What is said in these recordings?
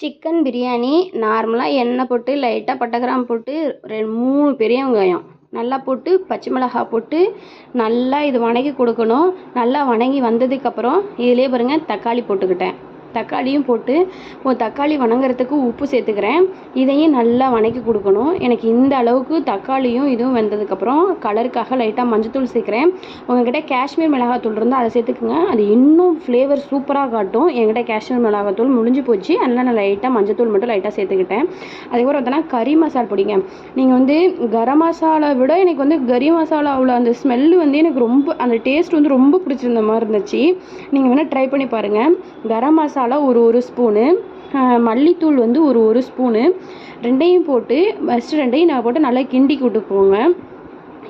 Chicken biryani நார்மலாக எண்ணெய் போட்டு லைட்டாக பட்டை கிராம்பு போட்டு ரெண்டு மூணு பெரிய வெங்காயம். நல்லா போட்டு பச்சை மிளகாய் போட்டு நல்லா இது வணக்கி கொடுக்கணும். நல்லா வணங்கி வந்ததுக்கப்புறம் இதிலே பாருங்கள் தக்காளி போட்டுக்கிட்டேன். தக்காளியும் போட்டு ஓ தக்காளி வணங்குறதுக்கு உப்பு சேர்த்துக்கிறேன். இதையும் நல்லா வணக்கி கொடுக்கணும். எனக்கு இந்த அளவுக்கு தக்காளியும் இதுவும் வெந்ததுக்கப்புறம் கலருக்காக லைட்டாக மஞ்சத்தூள் சேர்க்குறேன். உங்ககிட்ட காஷ்மீர் மிளகாத்தூள் இருந்தால் அதை சேர்த்துக்குங்க. அது இன்னும் ஃப்ளேவர் சூப்பராக காட்டும். என்கிட்ட காஷ்மீர் மிளகாத்தூள் முடிஞ்சு போச்சு. அதனால் நான் லைட்டாக மஞ்சத்தூள் மட்டும் லைட்டாக சேர்த்துக்கிட்டேன். அதுக்கப்புறம் பார்த்தோன்னா கறி மசால் பிடிங்க. நீங்கள் வந்து கரம் மசாலா விட எனக்கு வந்து கறி மசாலாவில் அந்த ஸ்மெல்லு வந்து எனக்கு ரொம்ப அந்த டேஸ்ட் வந்து ரொம்ப பிடிச்சிருந்த மாதிரி இருந்துச்சு. நீங்கள் வேணால் ட்ரை பண்ணி பாருங்கள் கரம் மசாலா ஒரு ஒரு ஸ்பூனு. மல்லித்தூள் வந்து ஒரு ஒரு ஸ்பூனு. ரெண்டையும் போட்டு ஃபஸ்ட்டு ரெண்டையும் நான் போட்டு நல்லா கிண்டி கூட்டு போங்க.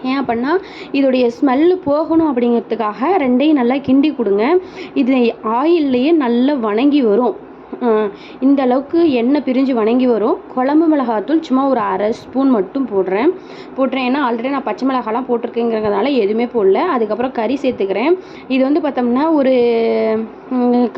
ஏன் அப்படின்னா இதோடைய ஸ்மெல்லு போகணும் அப்படிங்கிறதுக்காக ரெண்டையும் நல்லா கிண்டி கொடுங்க. இது ஆயில்லையே நல்லா வணங்கி வரும். இந்த அளவுக்கு எண்ணெய் பிரிஞ்சு வணங்கி வரும். குழம்பு மிளகாத்தூள் சும்மா ஒரு அரை ஸ்பூன் மட்டும் போடுறேன். போட்டுறேன் ஏன்னா ஆல்ரெடி நான் பச்சை மிளகாலாம் போட்டிருக்கேங்கிறதுனால எதுவுமே போடல. அதுக்கப்புறம் கறி சேர்த்துக்கிறேன். இது வந்து பார்த்தோம்னா ஒரு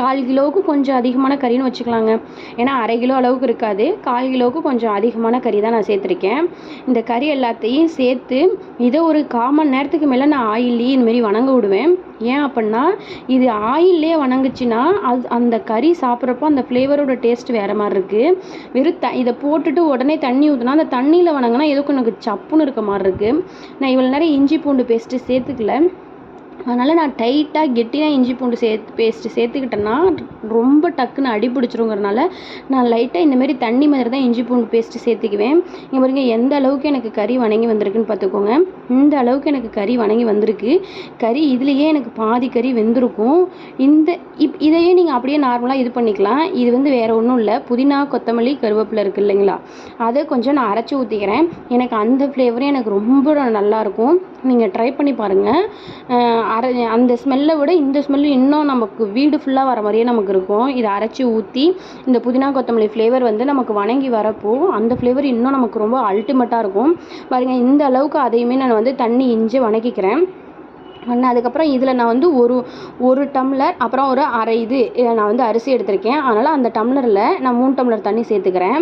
கால் கிலோவுக்கு கொஞ்சம் அதிகமான கறின்னு வச்சுக்கலாங்க. ஏன்னா அரை கிலோ அளவுக்கு இருக்காது. கால் கிலோவுக்கு கொஞ்சம் அதிகமான கறி தான் நான் சேர்த்துருக்கேன். இந்த கறி எல்லாத்தையும் சேர்த்து இதை ஒரு கால் மணி நேரத்துக்கு மேலே நான் ஆயிலி இந்தமாரி வணங்க விடுவேன். ஏன் அப்படின்னா இது ஆயிலே வணங்குச்சுன்னா அது அந்த கறி சாப்பிட்றப்போ அந்த ஃப்ளேவரோட டேஸ்ட் வேறு மாதிரி இருக்குது வெறும் த இதை போட்டுட்டு உடனே தண்ணி ஊற்றினா அந்த தண்ணியில் வணங்கினா எதுக்கும் எனக்கு சப்புன்னு இருக்க மாதிரி இருக்குது நான் இவ்வளோ நேரம் இஞ்சி பூண்டு பேஸ்ட்டு சேர்த்துக்கல. அதனால் நான் டைட்டாக கெட்டியாக இஞ்சி பூண்டு சேர்த்து பேஸ்ட்டு சேர்த்துக்கிட்டேன்னா ரொம்ப டக்குன்னு அடி பிடிச்சிருங்கிறனால நான் லைட்டாக இந்தமாரி தண்ணி மாதிரி தான் இஞ்சி பூண்டு பேஸ்ட்டு சேர்த்துக்குவேன். இங்கே பாருங்கள் எந்த அளவுக்கு எனக்கு கறி வணங்கி வந்திருக்குன்னு பார்த்துக்கோங்க. இந்த அளவுக்கு எனக்கு கறி வணங்கி வந்திருக்கு. கறி இதுலேயே எனக்கு பாதி கறி வெந்திருக்கும். இந்த இப் இதையே நீங்கள் அப்படியே நார்மலாக இது பண்ணிக்கலாம். இது வந்து வேறு ஒன்றும் இல்லை. புதினா கொத்தமல்லி கருவேப்பிலை இருக்குது இல்லைங்களா? அதை கொஞ்சம் நான் அரைச்சி ஊற்றிக்கிறேன் எனக்கு அந்த ஃப்ளேவரும் எனக்கு ரொம்ப நல்லாயிருக்கும் நீங்கள் ட்ரை பண்ணி பாருங்கள் அரை அந்த ஸ்மெல்லை விட இந்த ஸ்மெல்லு இன்னும் நமக்கு வீடு ஃபுல்லாக வர மாதிரியே நமக்கு இருக்கும். இதை அரைச்சி ஊற்றி இந்த புதினா கொத்தமல்லி ஃப்ளேவர் வந்து நமக்கு வணங்கி வரப்போ அந்த ஃப்ளேவர் இன்னும் நமக்கு ரொம்ப அல்டிமேட்டாக இருக்கும். பாருங்கள் இந்த அளவுக்கு அதையுமே நான் வந்து தண்ணி இஞ்சி வணக்கிக்கிறேன். ஒன்று அதுக்கப்புறம் இதில் நான் வந்து ஒரு ஒரு டம்ளர் அப்புறம் ஒரு அரை இது நான் வந்து அரிசி எடுத்திருக்கேன். அதனால் அந்த டம்ளரில் நான் மூணு டம்ளர் தண்ணி சேர்த்துக்கிறேன்.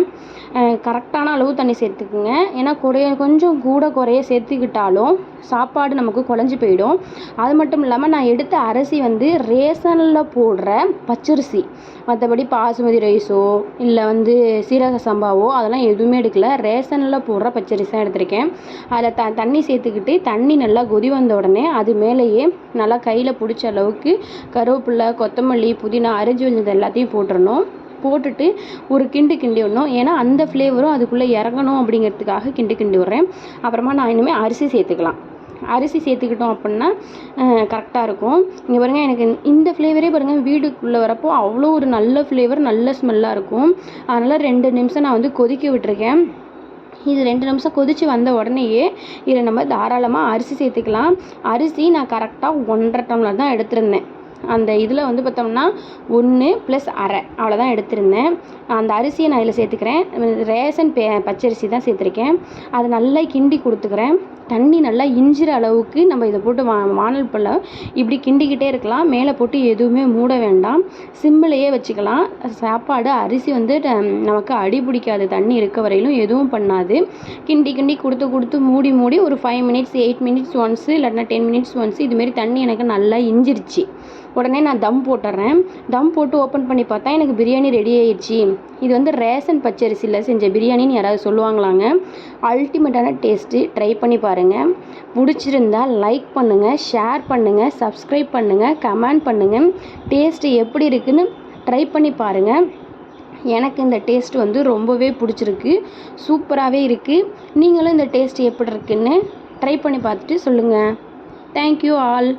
கரெக்டான அளவு தண்ணி சேர்த்துக்குங்க. ஏன்னா குறைய கொஞ்சம் கூட குறைய சேர்த்துக்கிட்டாலும் சாப்பாடு நமக்கு குழஞ்சி போயிடும். அது மட்டும் இல்லாமல் நான் எடுத்த அரிசி வந்து ரேசனில் போடுற பச்சரிசி. மற்றபடி பாசுமதி ரைஸோ இல்லை வந்து சீரக சம்பாவோ அதெல்லாம் எதுவுமே எடுக்கல. ரேசனில் போடுற பச்சரிசி தான் எடுத்திருக்கேன். அதில் த தண்ணி சேர்த்துக்கிட்டு தண்ணி நல்லா கொதி வந்த உடனே அதுமே மேலேயே நல்லா கையில் பிடிச்ச அளவுக்கு கருவேப்பிலை கொத்தமல்லி புதினா அரிஞ்சு வச்சது எல்லாத்தையும் போட்டுடணும் போட்டுட்டு ஒரு கிண்டு கிண்டி விடணும். ஏன்னா அந்த ஃப்ளேவரும் அதுக்குள்ளே இறங்கணும் அப்படிங்கிறதுக்காக கிண்டு கிண்டி விட்றேன். அப்புறமா நான் இனிமேல் அரிசி சேர்த்துக்கலாம். அரிசி சேர்த்துக்கிட்டோம் அப்படின்னா கரெக்டாக இருக்கும். இங்கே பாருங்கள் எனக்கு இந்த ஃப்ளேவரே பாருங்கள் வீடுக்குள்ளே வரப்போ அவ்வளோ ஒரு நல்ல ஃப்ளேவர் நல்ல ஸ்மெல்லாக இருக்கும். அதனால் ரெண்டு நிமிஷம் நான் வந்து கொதிக்க விட்டுருக்கேன். இது ரெண்டு நிமிஷம் கொதித்து வந்த உடனேயே இதில் நம்ம தாராளமாக அரிசி சேர்த்துக்கலாம். அரிசி நான் கரெக்டாக ஒன்றரை டம்ளர் தான் எடுத்திருந்தேன். அந்த இதில் வந்து பார்த்தோம்னா ஒன்று ப்ளஸ் அரை அவ்வளோதான் எடுத்திருந்தேன். அந்த அரிசியை நான் இதில் சேர்த்துக்கிறேன். ரேஷன் பே பச்சரிசி தான் சேர்த்துருக்கேன். அதை நல்லா கிண்டி கொடுத்துக்கிறேன். தண்ணி நல்லா இஞ்சிற அளவுக்கு நம்ம இதை போட்டு வா வானல் பல்ல இப்படி கிண்டிக்கிட்டே இருக்கலாம். மேலே போட்டு எதுவுமே மூட வேண்டாம். சிம்மிலையே வச்சுக்கலாம். சாப்பாடு அரிசி வந்து நமக்கு அடி பிடிக்காது. தண்ணி இருக்க வரையிலும் எதுவும் பண்ணாது. கிண்டி கிண்டி கொடுத்து கொடுத்து மூடி மூடி ஒரு five minutes eight minutes once இல்லைன்னா டென் மினிட்ஸ் ஒன்ஸு இதுமாரி தண்ணி எனக்கு நல்லா இஞ்சிருச்சு. உடனே நான் தம் போட்டுறேன். தம் போட்டு ஓப்பன் பண்ணி பார்த்தா எனக்கு பிரியாணி ரெடி ஆயிடுச்சு. இது வந்து ரேஷன் பச்சரிசியில் செஞ்ச பிரியாணின்னு யாராவது சொல்லுவாங்களாங்க. அல்டிமேட்டான டேஸ்ட்டு ட்ரை பண்ணி பாருங்கள் பிடிச்சிருந்தா லைக் பண்ணுங்கள் ஷேர் பண்ணுங்கள் சப்ஸ்கிரைப் பண்ணுங்கள் கமெண்ட் பண்ணுங்கள் டேஸ்ட்டு எப்படி இருக்குன்னு ட்ரை பண்ணி பாருங்கள் எனக்கு இந்த டேஸ்ட் வந்து ரொம்பவே பிடிச்சிருக்கு. சூப்பராகவே இருக்குது நீங்களும் இந்த டேஸ்ட் எப்படி இருக்குன்னு ட்ரை பண்ணி பார்த்துட்டு சொல்லுங்கள் தேங்க்யூ ஆல்